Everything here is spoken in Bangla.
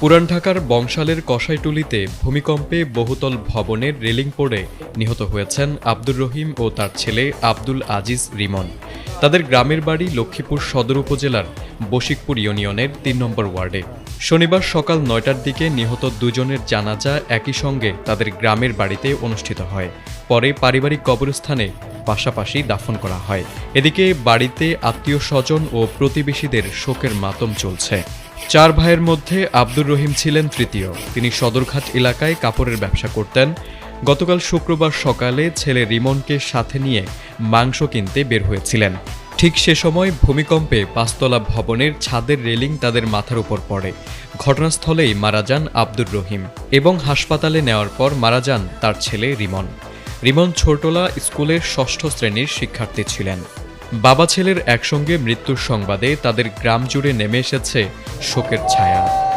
পুরান ঢাকার বংশালের কষাইটুলিতে ভূমিকম্পে বহুতল ভবনের রেলিং পড়ে নিহত হয়েছেন আব্দুর রহিম ও তার ছেলে আব্দুল আজিজ রিমন। তাদের গ্রামের বাড়ি লক্ষ্মীপুর সদর উপজেলার বশিকপুর ইউনিয়নের তিন নম্বর ওয়ার্ডে। শনিবার সকাল নয়টার দিকে নিহত দুজনের জানাজা একই সঙ্গে তাদের গ্রামের বাড়িতে অনুষ্ঠিত হয়। পরে পারিবারিক কবরস্থানে পাশাপাশি দাফন করা হয়। এদিকে বাড়িতে আত্মীয় স্বজন ও প্রতিবেশীদের শোকের মাতম চলছে। চার ভাইয়ের মধ্যে আব্দুর রহিম ছিলেন তৃতীয়। তিনি সদরঘাট এলাকায় কাপড়ের ব্যবসা করতেন। গতকাল শুক্রবার সকালে ছেলে রিমনকে সাথে নিয়ে মাংস কিনতে বের হয়েছিলেন। ঠিক সে সময় ভূমিকম্পে পাঁচতলা ভবনের ছাদের রেলিং তাদের মাথার উপর পড়ে। ঘটনাস্থলেই মারা যান আব্দুর রহিম এবং হাসপাতালে নেওয়ার পর মারা যান তার ছেলে রিমন। রিমন ছোটলা স্কুলের ষষ্ঠ শ্রেণির শিক্ষার্থী ছিলেন। বাবা ছেলের একসঙ্গে মৃত্যুর সংবাদে তাদের গ্রাম জুড়ে নেমে এসেছে শোকের ছায়া।